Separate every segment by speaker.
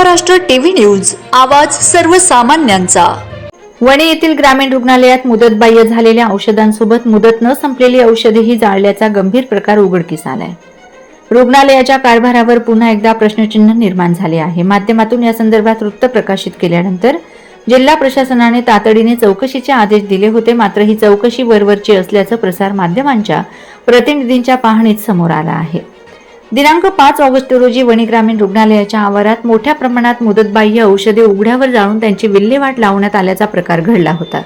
Speaker 1: Maharashtra TV news आवाज सर्वसामान्यांचा.
Speaker 2: वणी येथील ग्रामीण रुग्णालयात मुदतबाह्य झालेल्या औषधांसोबत मुदत न संपलेली औषधेही जाळल्याचा गंभीर प्रकार उघडकीस आलाय. रुग्णालयाच्या कारभारावर पुन्हा एकदा प्रश्नचिन्ह निर्माण झाले आहे. माध्यमातून या संदर्भात वृत्त प्रकाशित केल्यानंतर जिल्हा प्रशासनाने तातडीने चौकशीचे आदेश दिले होते. मात्र ही चौकशी वरवरची असल्याचं प्रसार माध्यमांच्या प्रतिनिधींच्या पाहणीत समोर आलं आहे. दिनांक पाच ऑगस्ट रोजी वणी ग्रामीण रुग्णालयाच्या आवारात मोठ्या प्रमाणात मुदतबाह्य औषधे उघड्यावर जाळून त्यांची विल्हेवाट लावण्यात आल्याचा प्रकार घडला होता.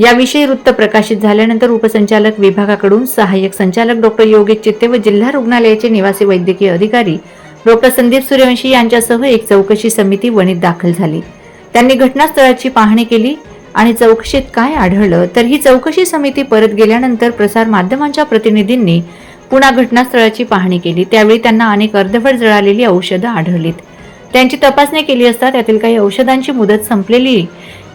Speaker 2: याविषयी वृत्त प्रकाशित झाल्यानंतर उपसंचालक विभागाकडून सहाय्यक संचालक डॉक्टर योगेश चित्ते व जिल्हा रुग्णालयाचे निवासी वैद्यकीय अधिकारी डॉक्टर संदीप सूर्यवंशी यांच्यासह एक चौकशी समिती वणीत दाखल झाली. त्यांनी घटनास्थळाची पाहणी केली आणि चौकशीत काय आढळलं तर ही चौकशी समिती परत गेल्यानंतर प्रसार माध्यमांच्या प्रतिनिधींनी पुन्हा घटनास्थळाची पाहणी केली. त्यावेळी त्यांना अनेक अर्धवट जळालेली औषधं आढळलीत. त्यांची तपासणी केली असता त्यातील काही औषधांची मुदत संपलेली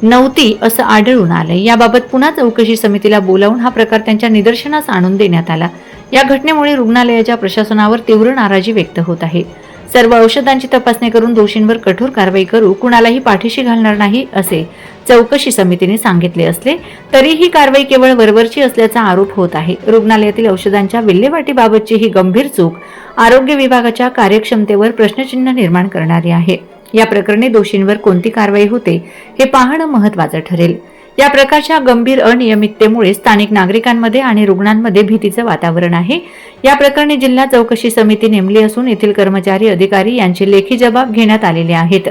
Speaker 2: नव्हती असं आढळून आलं याबाबत पुन्हा चौकशी समितीला बोलावून हा प्रकार त्यांच्या निदर्शनास आणून देण्यात आला. या घटनेमुळे रुग्णालयाच्या प्रशासनावर तीव्र नाराजी व्यक्त होत आहे. सर्व औषधांची तपासणी करून दोषींवर कठोर कारवाई करू कुणालाही पाठीशी घालणार नाही असे चौकशी समितीने सांगितले असले तरी ही कारवाई केवळ वरवरची असल्याचा आरोप होत आहे. रुग्णालयातील औषधांच्या विल्हेवाटीबाबतची ही गंभीर चूक आरोग्य विभागाच्या कार्यक्षमतेवर प्रश्नचिन्ह निर्माण करणारी आहे. या प्रकरणी दोषींवर कोणती कारवाई होते हे पाहणं महत्वाचं ठरेल. या प्रकारच्या गंभीर अनियमिततेमुळे स्थानिक नागरिकांमध्ये आणि रुग्णांमध्ये भीतीचं वातावरण आहे. या प्रकरणी जिल्हा चौकशी समिती नेमली असून येथील कर्मचारी अधिकारी यांचे लेखी जबाब घेण्यात आलेले आहेत.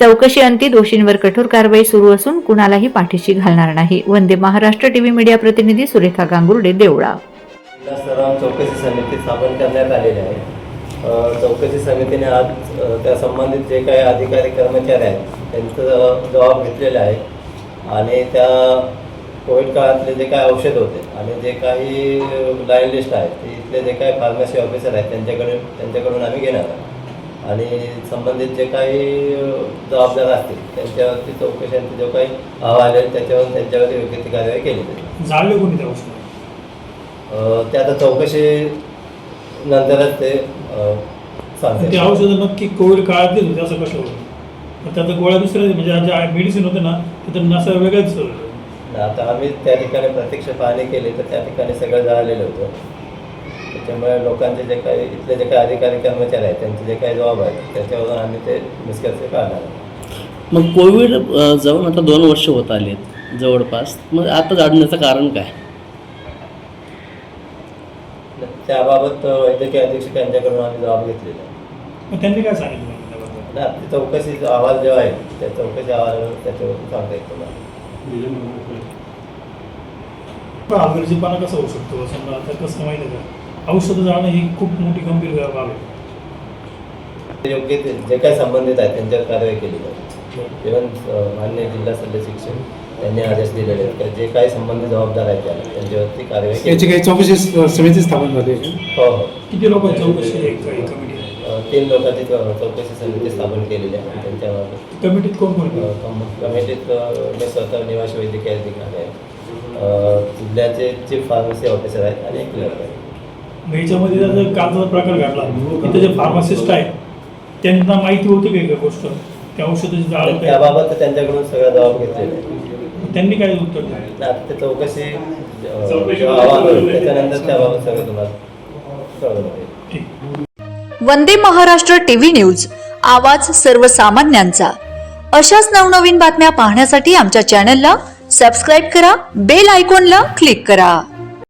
Speaker 2: चौकशी अंती दोषींवर कठोर कारवाई सुरू असून कुणालाही पाठीशी घालणार नाही. वंदे महाराष्ट्र टीव्ही मीडिया प्रतिनिधी सुरेखा गांगुर्डे देवळा.
Speaker 3: जिल्हा चौकशी समिती स्थापन करण्यात आलेली आहे. चौकशी समितीने आज त्या संबंधित जे काही अधिकारी कर्मचारी आहेत त्यांचा जबाब- जबाब घेतलेला आहे. आणि त्या कोविड काळातले जे काही औषध होते आणि जे काही लाईन लिस्ट आहे ते इथले जे काही फार्मसी ऑफिसर आहेत त्यांच्याकडे त्यांच्याकडून आम्ही घेणार आहोत. आणि संबंधित जे काही जबाबदार असतील त्यांच्यावरती चौकशांचे जो काही अहवाल आहे त्याच्यावर त्यांच्यावरती योग्य ती कार्यवाही केली जाईल.
Speaker 4: जाळले कोणी त्या
Speaker 3: अ, ते आता चौकशी नंतरच ते सांगते
Speaker 4: औषधं नक्की कोविड काळात देत होते असं कसं होतं? त्याचं गोळ्या दुसऱ्या म्हणजे ज्या मेडिसिन होते ना तिथं नसा होतं.
Speaker 3: आता आम्ही त्या ठिकाणी प्रत्यक्ष पाहणी केली तर त्या ठिकाणी सगळं जळालेलं होतं. त्याच्यामुळे लोकांचे जे काही इथले जे काही अधिकारी कर्मचारी आहेत त्यांचे जे काही जबाब आहेत त्याच्यावरून आम्ही ते निष्कर्ष काढणार आहोत.
Speaker 5: मग कोविड जाऊन आता दोन वर्ष होत आलेत जवळपास मग आता जाडण्याचं कारण काय
Speaker 3: त्याबाबत वैद्यकीय अधीक्षक यांच्याकडून आम्ही जबाब घेतलेला आहे.
Speaker 4: मग त्यांनी काय सांगितलं?
Speaker 3: ना ते चौकशीचा अहवाल जेव्हा आहे त्या चौकशी अहवालावर त्याच्यावरून सांगता येईल तुम्हाला
Speaker 4: कसा होऊ शकतो समजा आता कसं माहिती आहे का औषधं जाणं ही खूप मोठी गंभीर बाब आहे.
Speaker 3: योग्य ते जे काही संबंधित आहेत त्यांच्यावर कारवाई केली जाईल इव्हन मान्य जिल्हा सल्ले शिक्षक त्यांनी आदेश दिलेले आहेत. की जे काही संबंधित जबाबदार आहेत त्याला त्यांच्यावरती कारवाई केली
Speaker 6: याची काही चौकशी समिती स्थापन झाली?
Speaker 3: हो हो.
Speaker 4: किती लोकांची चौकशी एक कमिटी
Speaker 3: तीन लोकांची चौकशी समिती स्थापन केलेली आहे. त्यांच्यावर
Speaker 4: कमिटीत कोण कोण?
Speaker 3: कमिटीत मी स्वतः निवासी वैद्यकीय अधिकारी आहे. जिल्ह्याचे चीफ फार्मसी ऑफिसर आहेत आणि एक क्लर्क आहे.
Speaker 4: मग याच्यामध्ये जर कालचा प्रकार घडला. इथे जे फार्मासिस्ट आहेत त्यांना माहिती होती का एक गोष्ट? त्या औषधाची जाळ
Speaker 3: त्याबाबत त्यांच्याकडून सगळा जबाब घेतलेला आहे.
Speaker 4: त्यांनी काय उत्तर दिलं?
Speaker 3: ते चौकशी त्याच्यानंतर त्याबाबत सगळं तुम्हाला
Speaker 1: वंदे महाराष्ट्र टीव्ही न्यूज आवाज सर्वसामान्यांचा. अशाच नवनवीन बातम्या पाहण्यासाठी आमच्या चॅनलला सबस्क्राईब करा बेल आयकॉनला क्लिक करा.